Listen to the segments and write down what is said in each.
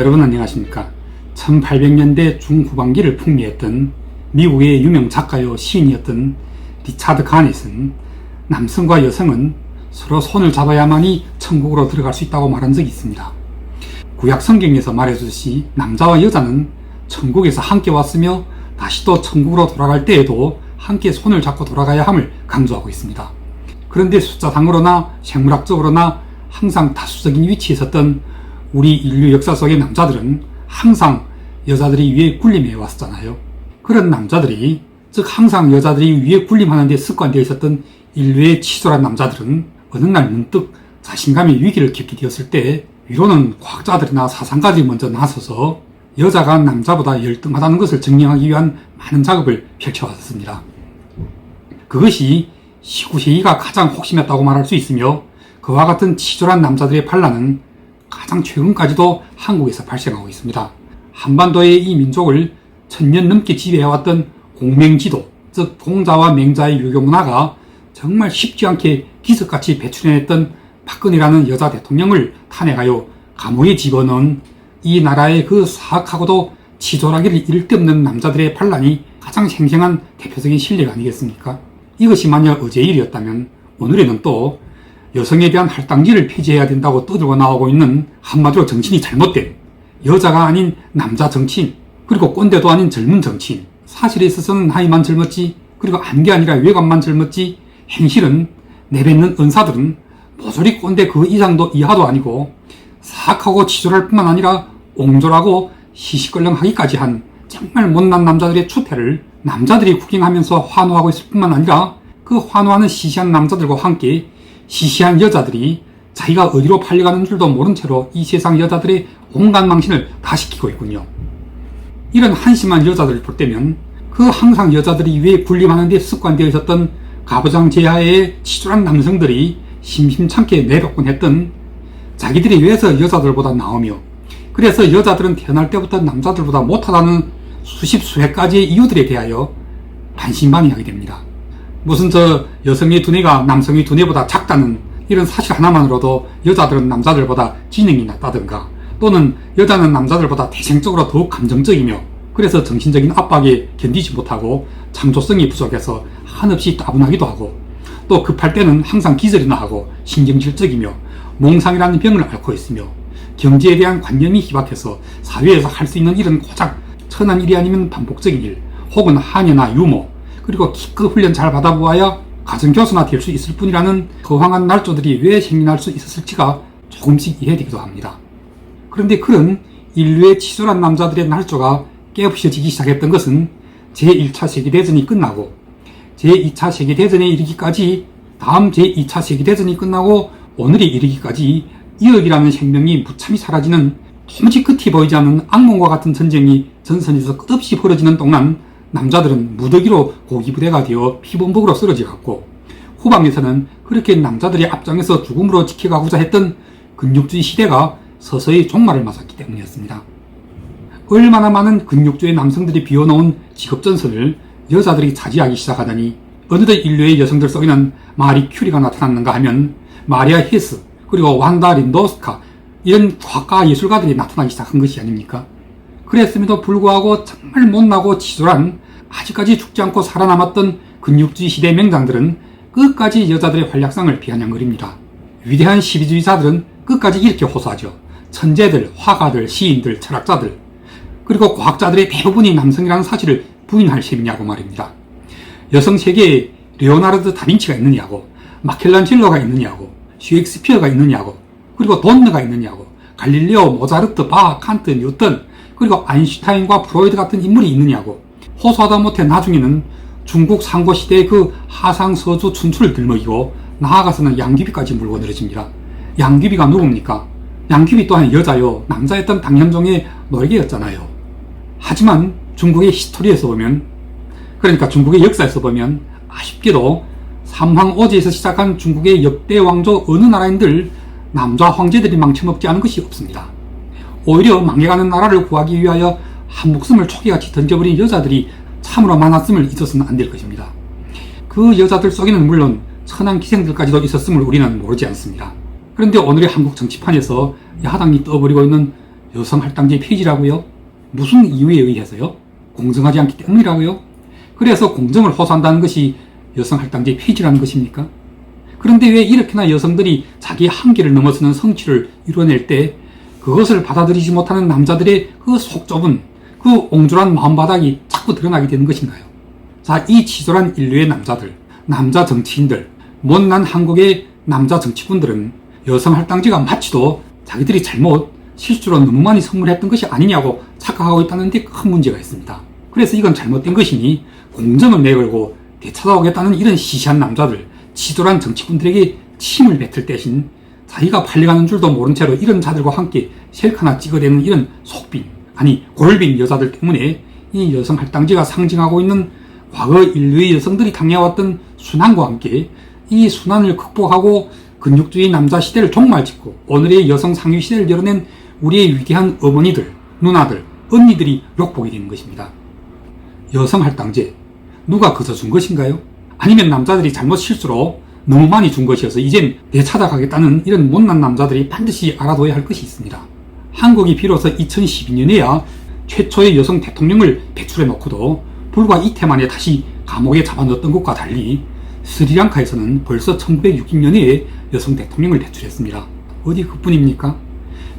여러분 안녕하십니까? 1800년대 중후반기를 풍미했던 미국의 유명 작가요 시인이었던 리차드 가넷은 남성과 여성은 서로 손을 잡아야만이 천국으로 들어갈 수 있다고 말한 적이 있습니다. 구약 성경에서 말해주듯이 남자와 여자는 천국에서 함께 왔으며 다시 또 천국으로 돌아갈 때에도 함께 손을 잡고 돌아가야 함을 강조하고 있습니다. 그런데 숫자상으로나 생물학적으로나 항상 다수적인 위치에 있었던 우리 인류 역사 속의 남자들은 항상 여자들이 위에 군림해 왔었잖아요. 그런 남자들이, 즉 항상 여자들이 위에 군림하는 데 습관되어 있었던 인류의 치졸한 남자들은 어느 날 문득 자신감의 위기를 겪게 되었을 때 위로는 과학자들이나 사상가들이 먼저 나서서 여자가 남자보다 열등하다는 것을 증명하기 위한 많은 작업을 펼쳐왔습니다. 그것이 19세기가 가장 혹심했다고 말할 수 있으며 그와 같은 치졸한 남자들의 반란은 가장 최근까지도 한국에서 발생하고 있습니다. 한반도의 이 민족을 천년 넘게 지배해왔던 공맹지도, 즉 공자와 맹자의 유교 문화가 정말 쉽지 않게 기적같이 배출해냈던 박근혜라는 여자 대통령을 탄핵하여 감옥에 집어넣은 이 나라의 그 사악하고도 치졸하기를 이를 데 없는 남자들의 반란이 가장 생생한 대표적인 실례가 아니겠습니까? 이것이 만약 어제 일이었다면 오늘에는 또 여성에 대한 할당지를 폐지해야 된다고 떠들고 나오고 있는 한마디로 정신이 잘못된 여자가 아닌 남자 정치인 그리고 꼰대도 아닌 젊은 정치인. 사실에 있어서는 나이만 젊었지 그리고 안게 아니라 외관만 젊었지 행실은 내뱉는 은사들은 모조리 꼰대 그 이상도 이하도 아니고 사악하고 치졸할 뿐만 아니라 옹졸하고 시시껄렁하기까지 한 정말 못난 남자들의 추태를 남자들이 구경하면서 환호하고 있을 뿐만 아니라 그 환호하는 시시한 남자들과 함께 시시한 여자들이 자기가 어디로 팔려가는 줄도 모른 채로 이 세상 여자들의 온갖 망신을 다 시키고 있군요. 이런 한심한 여자들을 볼 때면 그 항상 여자들이 위에 군림하는 데 습관되어 있었던 가부장 제하의 치졸한 남성들이 심심찮게 내놓곤 했던 자기들이 왜서 여자들보다 나오며 그래서 여자들은 태어날 때부터 남자들보다 못하다는 수십 수백 가지의 이유들에 대하여 반신반의하게 됩니다. 무슨 저 여성의 두뇌가 남성의 두뇌보다 작다는 이런 사실 하나만으로도 여자들은 남자들보다 지능이 낮다든가 또는 여자는 남자들보다 태생적으로 더욱 감정적이며 그래서 정신적인 압박에 견디지 못하고 창조성이 부족해서 한없이 따분하기도 하고 또 급할 때는 항상 기절이나 하고 신경질적이며 몽상이라는 병을 앓고 있으며 경제에 대한 관념이 희박해서 사회에서 할 수 있는 일은 고작 천한 일이 아니면 반복적인 일 혹은 한여나 유모 그리고 기껏 훈련 잘 받아보아야 가정 교수나 될 수 있을 뿐이라는 거황한 날조들이 왜 생겨날 수 있었을지가 조금씩 이해되기도 합니다. 그런데 그런 인류의 치졸한 남자들의 날조가 깨부셔지기 시작했던 것은 제1차 세계대전이 끝나고 제2차 세계대전에 이르기까지 다음 제2차 세계대전이 끝나고 오늘에 이르기까지 이억이라는 생명이 무참히 사라지는 도무지 끝이 보이지 않는 악몽과 같은 전쟁이 전선에서 끝없이 벌어지는 동안 남자들은 무더기로 고기부대가 되어 피범벅으로 쓰러져 갔고 후방에서는 그렇게 남자들이 앞장에서 죽음으로 지켜가고자 했던 근육주의 시대가 서서히 종말을 맞았기 때문이었습니다. 얼마나 많은 근육주의 남성들이 비워놓은 직업전선을 여자들이 차지하기 시작하다니 어느덧 인류의 여성들 속에는 마리 큐리가 나타났는가 하면 마리아 히스 그리고 완다 린도스카 이런 과학과 예술가들이 나타나기 시작한 것이 아닙니까? 그랬음에도 불구하고 정말 못나고 치졸한 아직까지 죽지 않고 살아남았던 근육주의 시대 맹장들은 끝까지 여자들의 활약상을 비아냥거립니다. 위대한 시비주의자들은 끝까지 이렇게 호소하죠. 천재들, 화가들, 시인들, 철학자들, 그리고 과학자들의 대부분이 남성이라는 사실을 부인할 셈이냐고 말입니다. 여성 세계에 레오나르드 다빈치가 있느냐고, 마켈란젤로가 있느냐고, 슈익스피어가 있느냐고, 그리고 돈느가 있느냐고, 갈릴레오, 모자르트, 바, 칸트, 뉴턴, 그리고 아인슈타인과 프로이드 같은 인물이 있느냐고, 호소하다 못해 나중에는 중국 상고 시대의 그 하상 서주 춘추를 들먹이고 나아가서는 양귀비까지 물고 늘어집니다. 양귀비가 누굽니까? 양귀비 또한 여자요, 남자였던 당현종의 노예였잖아요. 하지만 중국의 히스토리에서 보면, 그러니까 중국의 역사에서 보면 아쉽게도 삼황오제에서 시작한 중국의 역대 왕조 어느 나라인들 남자 황제들이 망쳐먹지 않은 것이 없습니다. 오히려 망해가는 나라를 구하기 위하여 한 목숨을 초기같이 던져버린 여자들이 참으로 많았음을 잊어서는 안 될 것입니다. 그 여자들 속에는 물론 천한 기생들까지도 있었음을 우리는 모르지 않습니다. 그런데 오늘의 한국 정치판에서 야당이 떠버리고 있는 여성 할당제 폐지라고요? 무슨 이유에 의해서요? 공정하지 않기 때문이라고요? 그래서 공정을 호소한다는 것이 여성 할당제 폐지라는 것입니까? 그런데 왜 이렇게나 여성들이 자기 한계를 넘어서는 성취를 이뤄낼 때 그것을 받아들이지 못하는 남자들의 그 속 좁은 그 옹졸한 마음바닥이 자꾸 드러나게 되는 것인가요? 자, 이 치졸한 인류의 남자들, 남자 정치인들, 못난 한국의 남자 정치군들은 여성 할당제가 마치도 자기들이 잘못 실수로 너무 많이 선물했던 것이 아니냐고 착각하고 있다는 데 큰 문제가 있습니다. 그래서 이건 잘못된 것이니 공정을 내걸고 되찾아오겠다는 이런 시시한 남자들, 치졸한 정치군들에게 침을 뱉을 대신 자기가 팔려가는 줄도 모른 채로 이런 자들과 함께 셀카나 찍어대는 이런 속빈, 아니 골빈 여자들 때문에 이 여성 할당제가 상징하고 있는 과거 인류의 여성들이 당해왔던 순환과 함께 이 순환을 극복하고 근육주의 남자 시대를 종말짓고 오늘의 여성 상위 시대를 열어낸 우리의 위대한 어머니들, 누나들, 언니들이 욕보게 되는 것입니다. 여성 할당제 누가 거저 준 것인가요? 아니면 남자들이 잘못 실수로 너무 많이 준 것이어서 이젠 되찾아가겠다는 이런 못난 남자들이 반드시 알아둬야 할 것이 있습니다. 한국이 비로소 2012년에야 최초의 여성 대통령을 배출해 놓고도 불과 이태 만에 다시 감옥에 잡아넣었던 것과 달리 스리랑카에서는 벌써 1960년에 여성 대통령을 배출했습니다. 어디 그뿐입니까?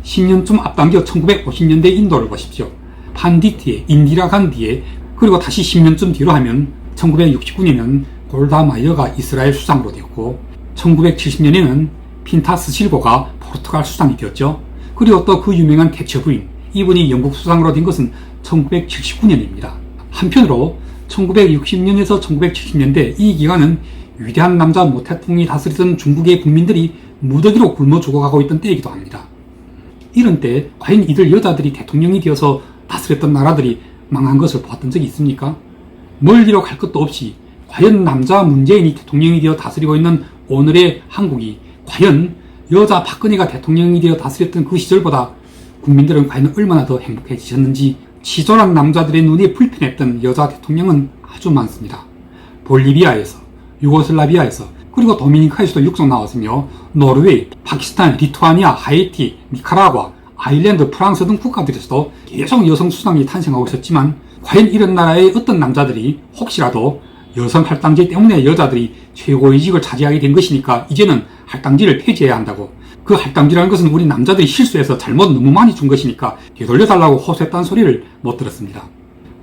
10년쯤 앞당겨 1950년대 인도를 보십시오. 판디티에, 인디라 간디에, 그리고 다시 10년쯤 뒤로 하면 1969년에는 골다 마이어가 이스라엘 수상으로 되었고 1970년에는 핀타스 실고가 포르투갈 수상이 되었죠. 그리고 또 그 유명한 대처 부인 이분이 영국 수상으로 된 것은 1979년입니다. 한편으로 1960년에서 1970년대 이 기간은 위대한 남자 모태풍이 다스리던 중국의 국민들이 무더기로 굶어 죽어가고 있던 때이기도 합니다. 이런 때 과연 이들 여자들이 대통령이 되어서 다스렸던 나라들이 망한 것을 보았던 적이 있습니까? 멀리로 갈 것도 없이 과연 남자 문재인이 대통령이 되어 다스리고 있는 오늘의 한국이 과연 여자 박근혜가 대통령이 되어 다스렸던 그 시절보다 국민들은 과연 얼마나 더 행복해지셨는지 치졸한 남자들의 눈이 불편했던 여자 대통령은 아주 많습니다. 볼리비아에서, 유고슬라비아에서, 그리고 도미니카에서도 육성 나왔으며 노르웨이, 파키스탄, 리투아니아, 하이티, 니카라과, 아일랜드, 프랑스 등 국가들에서도 계속 여성 수상이 탄생하고 있었지만 과연 이런 나라의 어떤 남자들이 혹시라도 여성 할당제 때문에 여자들이 최고의직을 차지하게 된 것이니까 이제는 할당제를 폐지해야 한다고 그 할당제라는 것은 우리 남자들이 실수해서 잘못 너무 많이 준 것이니까 되돌려달라고 호소했다는 소리를 못 들었습니다.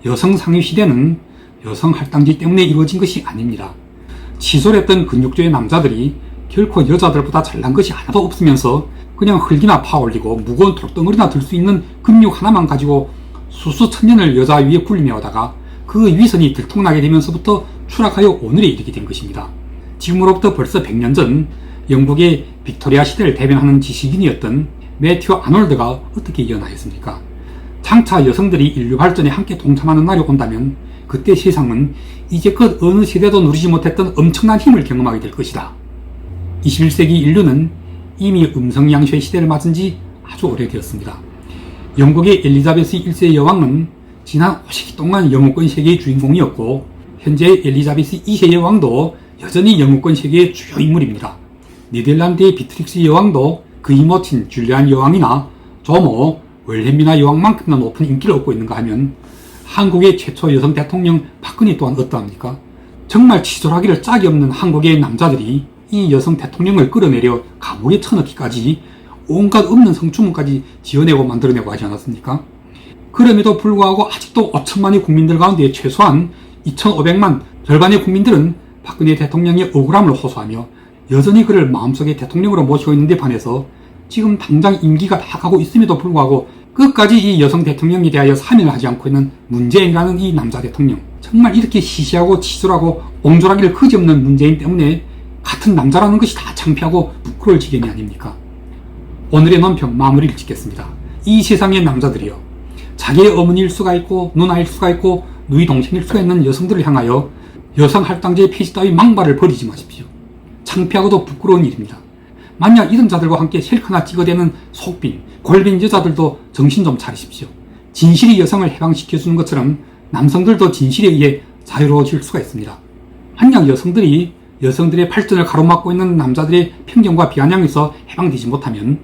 여성 상위 시대는 여성 할당제 때문에 이루어진 것이 아닙니다. 치졸했던 근육주의 남자들이 결코 여자들보다 잘난 것이 하나도 없으면서 그냥 흙이나 파올리고 무거운 돌덩어리나 들 수 있는 근육 하나만 가지고 수수 천년을 여자 위에 굴리며 오다가 그 위선이 들통나게 되면서부터 추락하여 오늘에 이르게 된 것입니다. 지금으로부터 벌써 100년 전 영국의 빅토리아 시대를 대변하는 지식인이었던 매튜 아놀드가 어떻게 이어나였습니까? 장차 여성들이 인류 발전에 함께 동참하는 날이 온다면 그때 세상은 이제껏 어느 시대도 누리지 못했던 엄청난 힘을 경험하게 될 것이다. 21세기 인류는 이미 음성 양쇼의 시대를 맞은 지 아주 오래되었습니다. 영국의 엘리자베스 1세 여왕은 지난 50기 동안 영국권 세계의 주인공이었고 현재 엘리자베스 2세 여왕도 여전히 영국권 세계의 주요 인물입니다. 네덜란드의 비트릭스 여왕도 그 이 모친 줄리안 여왕이나 조모 웰헬미나 여왕만큼이나 높은 인기를 얻고 있는가 하면 한국의 최초 여성 대통령 박근혜 또한 어떠합니까? 정말 치졸하기를 짝이 없는 한국의 남자들이 이 여성 대통령을 끌어내려 감옥에 쳐넣기까지 온갖 없는 성추문까지 지어내고 만들어내고 하지 않았습니까? 그럼에도 불구하고 아직도 5천만의 국민들 가운데 최소한 2,500만 절반의 국민들은 박근혜 대통령의 억울함을 호소하며 여전히 그를 마음속에 대통령으로 모시고 있는데 반해서 지금 당장 임기가 다 가고 있음에도 불구하고 끝까지 이 여성 대통령에 대하여 사면을 하지 않고 있는 문재인이라는 이 남자 대통령 정말 이렇게 시시하고 치졸하고 옹졸하기를 그지없는 문재인 때문에 같은 남자라는 것이 다 창피하고 부끄러울 지경이 아닙니까? 오늘의 논평 마무리를 짓겠습니다. 이 세상의 남자들이여 자기의 어머니일 수가 있고 누나일 수가 있고 누이 동생일 수가 있는 여성들을 향하여 여성 할당제 폐지 따위 망발을 버리지 마십시오. 창피하고도 부끄러운 일입니다. 만약 이런 자들과 함께 셀카나 찍어대는 속빈, 골빈 여자들도 정신 좀 차리십시오. 진실이 여성을 해방시켜주는 것처럼 남성들도 진실에 의해 자유로워질 수가 있습니다. 만약 여성들이 여성들의 발전을 가로막고 있는 남자들의 편견과 비아냥에서 해방되지 못하면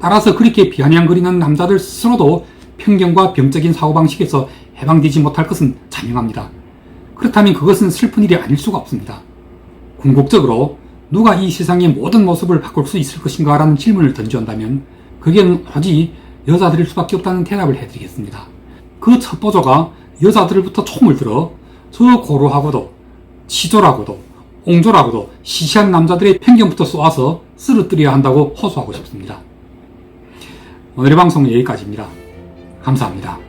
따라서 그렇게 비아냥거리는 남자들 스스로도 편견과 병적인 사고방식에서 해방되지 못할 것은 자명합니다. 그렇다면 그것은 슬픈 일이 아닐 수가 없습니다. 궁극적으로 누가 이 세상의 모든 모습을 바꿀 수 있을 것인가 라는 질문을 던지온다면 그게 오직 여자들일 수밖에 없다는 대답을 해드리겠습니다. 그 첫 보조가 여자들부터 총을 들어 저 고루하고도 치졸하고도 옹졸하고도 시시한 남자들의 편견부터 쏘아서 쓰러뜨려야 한다고 호소하고 싶습니다. 오늘의 방송은 여기까지입니다. 감사합니다.